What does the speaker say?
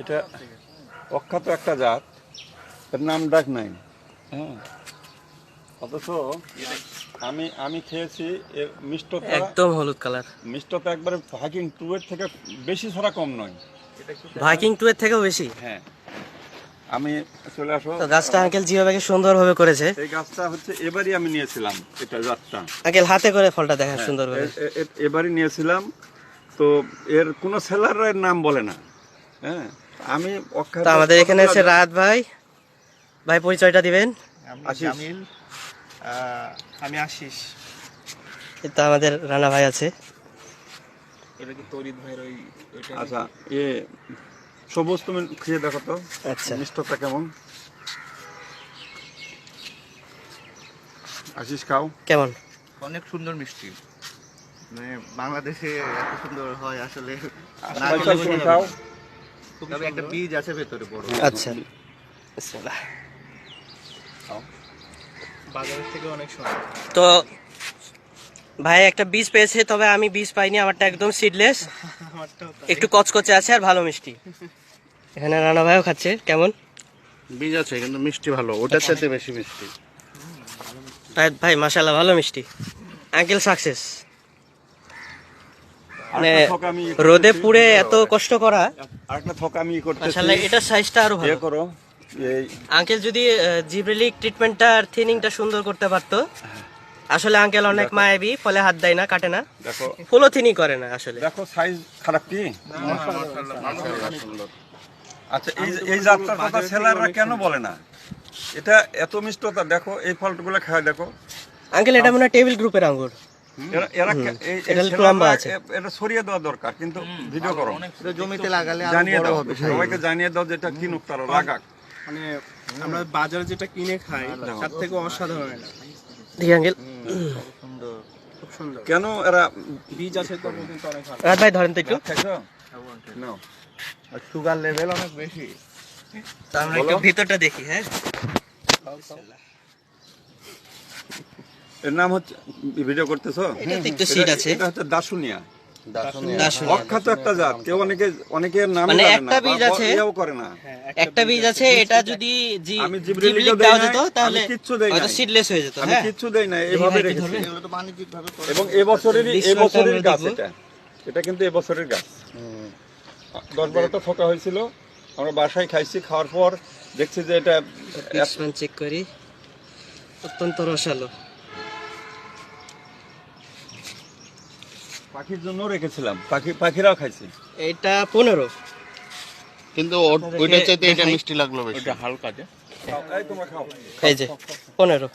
এটা অখ্যাত একটা জাত। এর নাম ডাক নাই হ্যাঁ। অথচ আমি আমি খেয়েছি এর মিষ্টতা একদম হলুদ কালার। মিষ্টতা একবারে ভাইকিং টু এর থেকে বেশি ছাড়া কম নয়। ভাইকিং টু এর থেকেও বেশি? হ্যাঁ। আমি চলে আসো। তো গাছটা আঙ্কেল যেভাবে সুন্দরভাবে করেছে। এই গাছটা হচ্ছে এবারই আমি নিয়েছিলাম এটা জাতটা। আঙ্কেল হাতে করে ফলটা দেখেন সুন্দর করে এবারই নিয়েছিলাম। তো এর কোনো সেলারের নাম বলে না। হ্যাঁ। আমি তো আমাদের এখানে আছে রাত ভাই। ভাই পরিচয়টা দিবেন? আমি আশিস। জামিল আমি আশিস। তো আমাদের রানা ভাই আছে। এটা কি তরিত ভাইয়ের ওই আচ্ছা এ সবুজ তুমি খেয়ে দেখো তো। আচ্ছা। মিষ্টতা কেমন? আশিস খাও। কেমন? অনেক সুন্দর মিষ্টি। মানে বাংলাদেশে এত সুন্দর হয় আসলে। না খেলে খাও। তবে একটা বীজ আছে ভেতরে বড়। আচ্ছা। বিসমিল্লাহ। বাজারের থেকে অনেক সুন্দর। তো ভাই একটা বীজ পেয়েছে তবে আমি বীজ পাইনি আমারটা একদম সিডলেস একটু কচকচে আছে আর ভালো মিষ্টি। এখানে রানা ভাইও খাচ্ছে কেমন? বীজ আছে কিন্তু মিষ্টি ভালো ওটার সাথে বেশি মিষ্টি। রায়ত ভাই মাশাল্লাহ ভালো মিষ্টি। আঙ্কেল সাকসেস মানে রোদে পুড়ে এত কষ্ট করা আরেকটা থক আমি করতেছি। এটার সাইজটা আরও ইয়ে ভালো করো এই আঙ্কেল যদি জিব্রেলিক ট্রিটমেন্টটা আর থিনিংটা সুন্দর করতে পারতো আসলে আঙ্কেল অনেক মায়াবী ফলে হাত দেয় না কাটে না। দেখো। ফুলও থিনি করে না আসলে। দেখো সাইজ খারাপ কি? আচ্ছা এই এই জাতটার কথা সেলাররা কেন বলে না? এটা এত মিষ্টতা দেখো এই ফলগুলো খায় দেখো। আঙ্কেল এটা মনে হয় টেবিল গ্রুপের আঙ্গুর। এরা এরা কে- এই- এই এটা একটু সেলাররা লম্বা আছে। এ- এটা সরিয়ে দেওয়া দরকার কিন্তু ভিডিও করো। জমিতে লাগালে জানিয়ে দাও সবাইকে জানিয়ে দাও যেটা কিনুক তারা লাগাক মানে আমরা বাজারে যেটা কিনে খাই তার থেকে অসাধারণ এটা। দেখি আঙ্কেল। সুন্দর খুব সুন্দর। কেন এরা বীজ আছে তো কিন্তু অনেক ভালো। ভাই ধরেন তো একটু। নাও। সুগার লেভেল অনেক বেশি। আমরা একটু ভিতরটা দেখি হ্যাঁ? এর নাম হচ্ছে ভিডিও করতেছো? এটাতে এটা- আছে। এটা হচ্ছে দাসুনিয়া দাসুনিয়া। অখ্যাত একটা জাত। কেউ অনেকে অনেকের নাম মানে একটা বীজ আছে। করে না। একটা বীজ আছে। এটা যদি জি- আমি জিব্রিলিকেও দেওয়া যেত তাহলে কিচ্ছু দেই হয়তো সিডলেস হয়ে যেত আমি হ্যাঁ। কিচ্ছু দেই না এইভাবে রেখেছি এগুলো তো বাণিজ্যিক ভাবে করে এবং এবছরেরই এবছরের গাছ এটা। এটা কিন্তু এবছরের গাছ। দশ বারোটা থোকা হয়েছিল। আমরা বাসায় খাইছি খাওয়ার পর দেখছি যে এটা চেক করি। অত্যন্ত রসালো। পাখির জন্য রেখেছিলাম। পাখি পাখিরাও খাইছে। এটা পনেরো। কিন্তু ওইটা চাইতে এটা মিষ্টি লাগল বেশি। এই তোমরা খাও এই যে পনেরো।